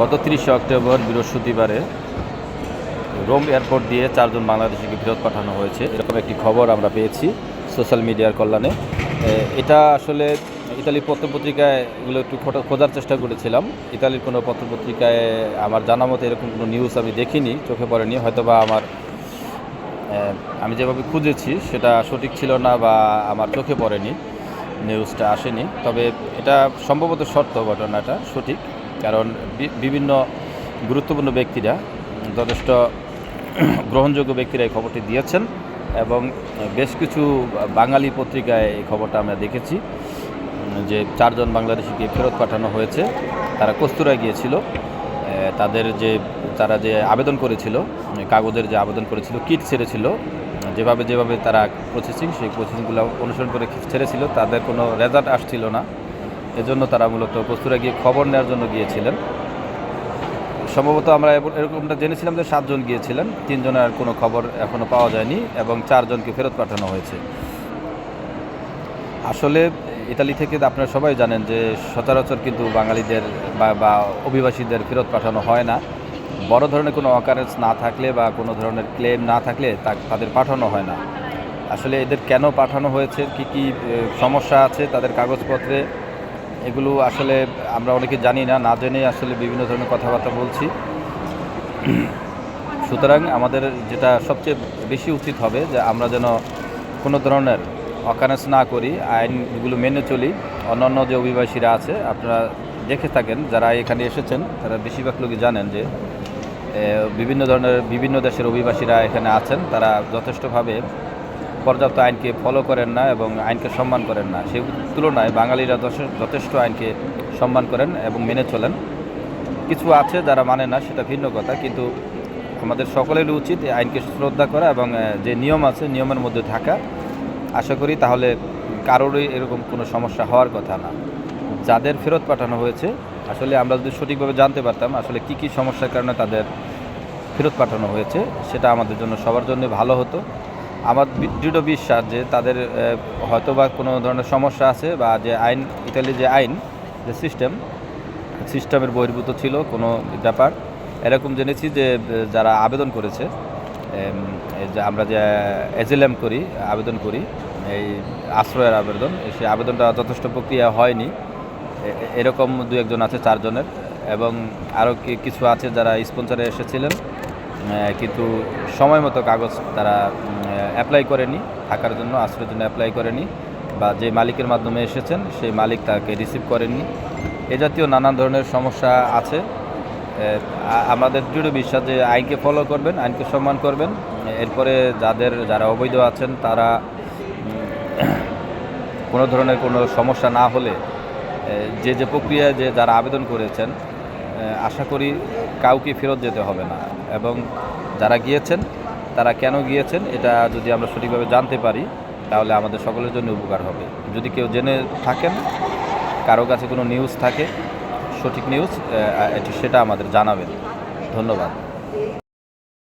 গত তিরিশে অক্টোবর বৃহস্পতিবারে রোম এয়ারপোর্ট দিয়ে চারজন বাংলাদেশিকে ফেরত পাঠানো হয়েছে। এরকম একটি খবর আমরা পেয়েছি সোশ্যাল মিডিয়ার কল্যাণে। এটা আসলে ইতালির পত্রপত্রিকায় এগুলো একটু খোঁজার চেষ্টা করেছিলাম। ইতালির কোনো পত্রপত্রিকায় আমার জানা মতো এরকম কোনো নিউজ আমি দেখিনি, চোখে পড়েনি। হয়তো বা আমার আমি যেভাবে খুঁজেছি সেটা সঠিক ছিল না বা আমার চোখে পড়েনি নিউজটা আসেনি। তবে এটা সম্ভবত সত্য ঘটনাটা, সঠিক। কারণ বিভিন্ন গুরুত্বপূর্ণ ব্যক্তিরা যথেষ্ট গ্রহণযোগ্য ব্যক্তিরা এই খবরটি দিয়েছেন এবং বেশ কিছু বাঙালি পত্রিকায় এই খবরটা আমরা দেখেছি, যে চারজন বাংলাদেশিকে ফেরত পাঠানো হয়েছে। তারা কস্তুরায় গিয়েছিল। তাদের যে, তারা যে আবেদন করেছিল, কাগজের যে আবেদন করেছিল, কিট ছেড়েছিল, যেভাবে যেভাবে তারা প্রসেসিং সেই প্রসেসিংগুলো অনুসরণ করে ছেড়েছিল, তাদের কোনো রেজাল্ট আসছিল না। এজন্য তারা মূলত কস্তুরা গিয়ে খবর নেওয়ার জন্য গিয়েছিলেন। সম্ভবত আমরা এরকমটা জেনেছিলাম যে সাতজন গিয়েছিলেন, তিনজনের কোনো খবর এখনও পাওয়া যায়নি এবং চারজনকে ফেরত পাঠানো হয়েছে। আসলে ইতালি থেকে আপনারা সবাই জানেন যে সচরাচর কিন্তু বাঙালিদের বা বা অভিবাসীদের ফেরত পাঠানো হয় না। বড় ধরনের কোনো অকারেন্স না থাকলে বা কোনো ধরনের ক্লেম না থাকলে তা- তাদের পাঠানো হয় না। আসলে এদের কেন পাঠানো হয়েছে, কি কি সমস্যা আছে তাদের কাগজপত্রে এগুলো আসলে আমরা অনেকে জানি না না জেনে আসলে বিভিন্ন ধরনের কথাবার্তা বলছি। সুতরাং আমাদের যেটা সবচেয়ে বেশি উচিত হবে যে আমরা যেন কোনো ধরনের অকারেন্স না করি, আইনগুলো মেনে চলি। অন্যান্য যে অভিবাসীরা আছে, আপনারা দেখে থাকেন, যারা এখানে এসেছেন, তারা বেশিরভাগ লোকই জানেন যে বিভিন্ন ধরনের বিভিন্ন দেশের অভিবাসীরা এখানে আছেন। তারা যথেষ্টভাবে পর্যাপ্ত আইনকে ফলো করেন না এবং আইনকে সম্মান করেন না। সেই তুলনায় বাঙালিরা যথেষ্ট- আইনকে সম্মান করেন এবং মেনে চলেন। কিছু আছে যারা মানে না, সেটা ভিন্ন কথা, কিন্তু আমাদের সকলেরই উচিত আইনকে শ্রদ্ধা করা এবং যে নিয়ম আছে, নিয়মের মধ্যে থাকা। আশা করি তাহলে কারোরই এরকম কোনো সমস্যা হওয়ার কথা না। যাদের ফেরত পাঠানো হয়েছে, আসলে আমরা যদি সঠিকভাবে জানতে পারতাম আসলে কি কি সমস্যার কারণে তাদের ফেরত পাঠানো হয়েছে, সেটা আমাদের জন্য সবার জন্য ভালো হতো। আমার দৃঢ় বিশ্বাস যে তাদের হয়তো বা কোনো ধরনের সমস্যা আছে বা যে আইন, ইতালির যে আইন, যে সিস্টেম, সিস্টেমের বহির্ভূত ছিল কোনো ব্যাপার। এরকম জেনেছি যে যারা আবেদন করেছে যে আমরা যে এজেলেম করি, আবেদন করি, এই আশ্রয়ের আবেদন, সেই আবেদনটা যথেষ্ট প্রক্রিয়া হয়নি। এরকম দু একজন আছে চারজনের এবং আরও কিছু আছে যারা স্পন্সরে এসেছিলেন কিন্তু সময় মতো কাগজ তারা অ্যাপ্লাই করেনি, থাকার জন্য, আশ্রয়ের জন্য অ্যাপ্লাই করেনি, বা যে মালিকের মাধ্যমে এসেছেন, সেই মালিক তাকে রিসিভ করেননি। এ জাতীয় নানান ধরনের সমস্যা আছে। আমাদের দৃঢ় বিশ্বাস যে আইনকে ফলো করবেন, আইনকে সম্মান করবেন। এরপরে যাদের, যারা অবৈধ আছেন, তারা কোনো ধরনের কোনো সমস্যা না হলে যে যে প্রক্রিয়ায় যে যারা আবেদন করেছেন আশা করি কাউকে ফেরত যেতে হবে না। এবং যারা গিয়েছেন তারা কেন গিয়েছেন, এটা যদি আমরা সঠিকভাবে জানতে পারি, তাহলে আমাদের সকলের জন্য উপকার হবে। যদি কেউ জেনে থাকেন, কারও কাছে কোনো নিউজ থাকে, সঠিক নিউজ সেটা আমাদের জানাবেন। ধন্যবাদ।